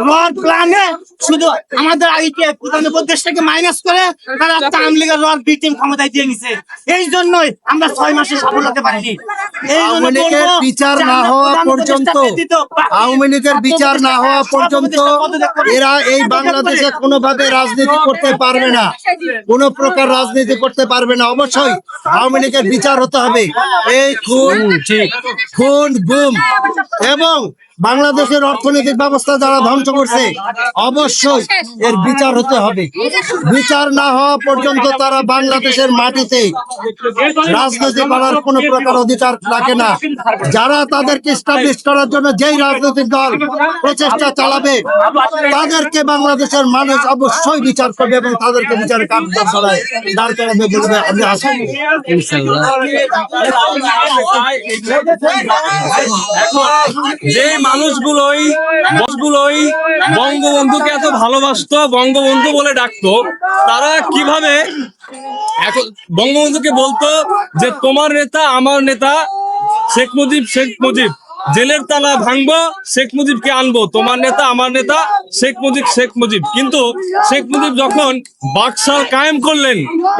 Rod প্ল্যানে শুধু আমাদের আইকে প্রধান উপদেশটাকে মাইনাস করে তারা একটা আওয়ামী লীগের রড বি টিম ক্ষমতায় দিয়ে নিছে। এই জন্যই আমরা ছয় মাসে সফল হতে পারিনি। বিচার না হওয়া পর্যন্ত আওয়ামী লীগের বিচার না হওয়া পর্যন্ত এরা এই বাংলাদেশে কোনোভাবে রাজনীতি করতে পারবে না। কোনো প্রকার রাজনীতি করতে পারবে না। অবশ্যই আওয়ামী লীগের বিচার হতে হবে। এই খুন খুন গুম। এবং বাংলাদেশের অর্থনৈতিক ব্যবস্থা যারা ধ্বংস করছে অবশ্যই এর বিচার হতে হবে। বিচার না হওয়া পর্যন্ত তারা বাংলাদেশের মাটিতে রাজনীতি করার কোন প্রকার অধিকার রাখে না। যারা তাদেরকে স্টাবলিশ করার জন্য যেই রাজনৈতিক দল প্রচেষ্টা চালাবে তাদেরকে বাংলাদেশের মানুষ অবশ্যই বিচার করবে এবং তাদেরকে বিচারে কাজ দাঁড়ায় দাঁড় করাবে বলবে আমি। যে মানুষগুলোই মানুষগুলোই বঙ্গবন্ধুকে এত ভালোবাসতো, বঙ্গবন্ধু বলে ডাকতো। তারা কীভাবে এখন বঙ্গবন্ধুকে বলতো যে, তোমার নেতা, আমার নেতা, শেখ মুজিব শেখ মুজিব, জেলের তালা ভাঙবো, শেখ মুজিবকে আনব। তোমার নেতা, আমার নেতা, শেখ মুজিব শেখ মুজিব। কিন্তু শেখ মুজিব যখন বাকশাল কায়েম করলেন,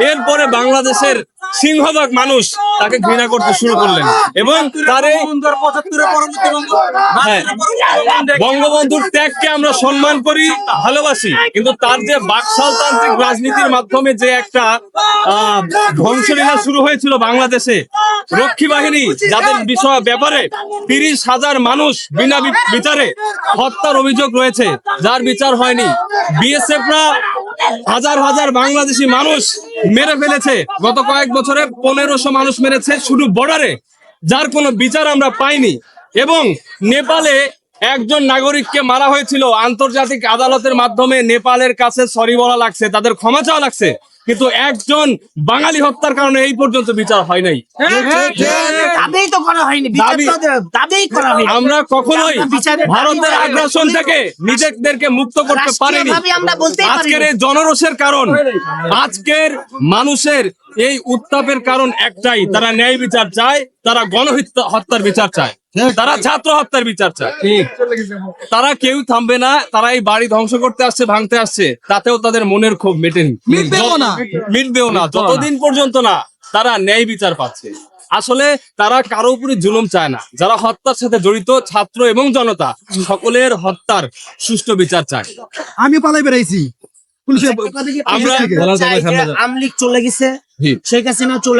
এরপরে বাংলাদেশের সিংহভাগ মানুষ তাকে ঘৃণা করতে শুরু করলেন। এবং তার এই হ্যাঁ। বঙ্গবন্ধুর ত্যাগকে আমরা সম্মান করি, ভালোবাসি। কিন্তু তার যে বাকশালতান্ত্রিক রাজনীতির মাধ্যমে যে একটা ধ্বংসলীলা শুরু হয়েছিল বাংলাদেশে, রক্ষী বাহিনী যাদের বিষয় ব্যাপারে তিরিশ হাজার মানুষ বিনা বিচারে হত্যার অভিযোগ রয়েছে, যার বিচার হয়নি। বিএসএফরা হাজার হাজার বাংলাদেশি মানুষ মেরে ফেলেছে। গত কয়েক বছরে পনেরোশো মানুষ মেরেছে শুধু বর্ডারে যার কোনো বিচার আমরা পাইনি। এবং নেপালে একজন নাগরিককে মারা হয়েছিল। আন্তর্জাতিক আদালতের মাধ্যমে নেপালের কাছে সরি বলা লাগছে, তাদের ক্ষমা চাওয়া লাগছে। কিন্তু একজন বাঙালি হত্যার কারণে এই পর্যন্ত বিচার হয় নাই। দাবিই তো করা হয়নি দাবি- করা হয়নি। আমরা কখনোই ভারতের। আগ্রাসন থেকে নিজেদেরকে মুক্ত করতে পারিনি। আজকের এই জনরোষের কারণ আজকের মানুষের এই উত্তাপের কারণ একটাই তারা ন্যায় বিচার চায় তারা গণহত্যা হত্যার বিচার চায় তারা ছাত্র হত্যার বিচার চায়। তারা কেউ থামবে না তারা এই বাড়ি ধ্বংস করতে আসছে ভাঙতে আসছে তাতেও তাদের মনের ক্ষোভ মেটেনি। মিটবেও না। মিটবেও না। যতদিন পর্যন্ত না তারা ন্যায় বিচার পাচ্ছে। আসলে তারা কারও উপরে জুলুম চায় না। যারা হত্যার সাথে জড়িত ছাত্র এবং জনতা সকলের হত্যার সুষ্ঠু বিচার চায়। আমি পালাই বেড়াইছি। পুলিশে আমরা আমলিক চলে গেছে। শেখ হাসিনা চলে